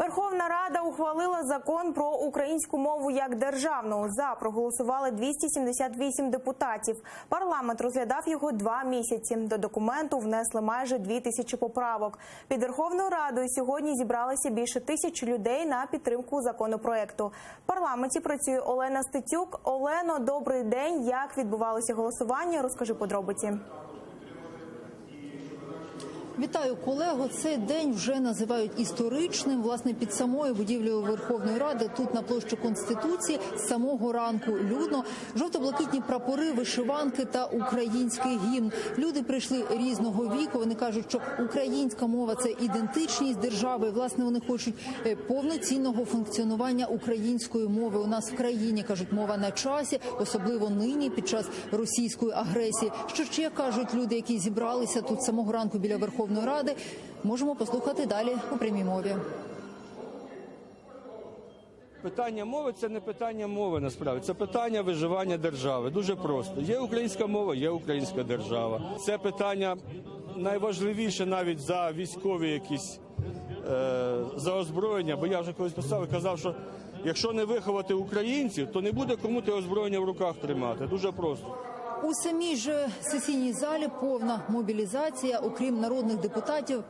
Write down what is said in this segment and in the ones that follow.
Верховна Рада ухвалила закон про українську мову як державну. За проголосували 278 депутатів. Парламент розглядав його два місяці. До документу внесли майже дві тисячі поправок. Під Верховною Радою сьогодні зібралися більше тисячі людей на підтримку законопроекту. В парламенті працює Олена Стецюк. Олено, добрий день. Як відбувалося голосування? Розкажи подробиці. Вітаю колего. Цей день вже називають історичним. Власне, під самою будівлею Верховної Ради, тут на площі Конституції, з самого ранку людно жовто-блакитні прапори, вишиванки та український гімн. Люди прийшли різного віку. Вони кажуть, що українська мова це ідентичність держави. Власне, вони хочуть е, повноцінного функціонування української мови. У нас в країні кажуть, мова на часі, особливо нині під час російської агресії. Що ще кажуть люди, які зібралися тут самого ранку біля Верховної Ради. Можемо послухати далі у прямій мові. Питання мови це не питання мови насправді, це питання виживання держави. Дуже просто. Є українська мова, є українська держава. Це питання найважливіше навіть за військові якісь е, за озброєння. Бо я вже колись писав і казав, що якщо не виховати українців, то не буде кому те озброєння в руках тримати. Дуже просто. У самій ж сесійній залі повна мобілізація, окрім народних депутатів.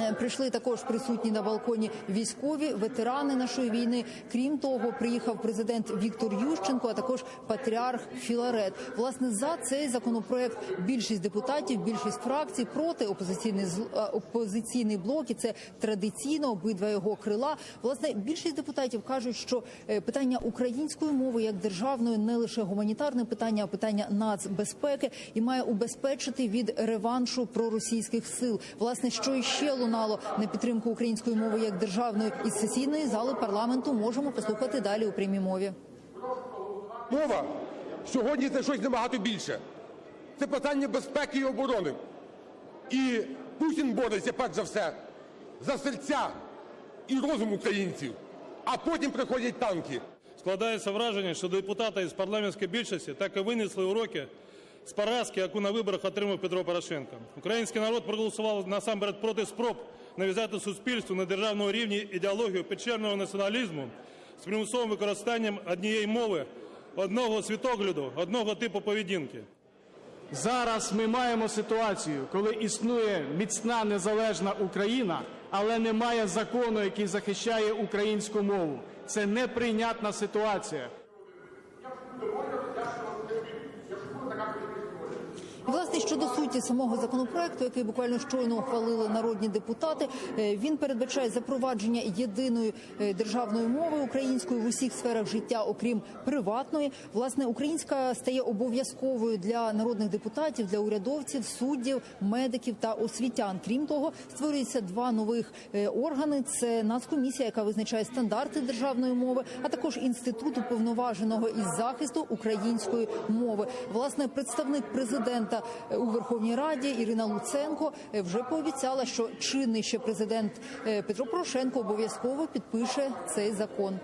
Е, Прийшли також присутні на балконі військові ветерани нашої війни. Крім того, приїхав президент Віктор Ющенко, а також патріарх Філарет. Власне за цей законопроект більшість депутатів, більшість фракцій проти опозиційний е, опозиційний блок. І це традиційно обидва його крила. Власне, більшість депутатів кажуть, що е, питання української мови як державної не лише гуманітарне питання, а питання нацбезпеки і має убезпечити від реваншу проросійських сил. Власне, що іще лунало на підтримку української мови як державної із сесійної зали парламенту, можемо послухати далі у прямій мові. Мова сьогодні це щось набагато більше. Це питання безпеки і оборони. І Путін бореться перш за все за серця і розум українців, а потім приходять танки. Складається враження, що депутати із парламентської більшості так і винесли уроки з поразки, яку на виборах отримав Петро Порошенко. Український народ проголосував насамперед проти спроб нав'язати суспільству на державному рівні ідеологію печерного націоналізму з примусовим використанням однієї мови, одного світогляду, одного типу поведінки. Зараз ми маємо ситуацію, коли існує міцна незалежна Україна, але немає закону, який захищає українську мову. Це неприйнятна ситуація. І, Власне, щодо суті самого законопроекту, який буквально щойно ухвалили народні депутати, е, він передбачає запровадження єдиної е, державної мови української в усіх сферах життя, окрім приватної. Власне, українська стає обов'язковою для народних депутатів, для урядовців, суддів, медиків та освітян. Крім того, створюється два нових е, органи: це Нацкомісія, яка визначає стандарти державної мови, а також інститут уповноваженого із захисту української мови. Власне, представник президента е, у Верховній Раді Ірина Луценко е, вже пообіцяла, що чинний ще президент е, Петро Порошенко обов'язково підпише цей закон.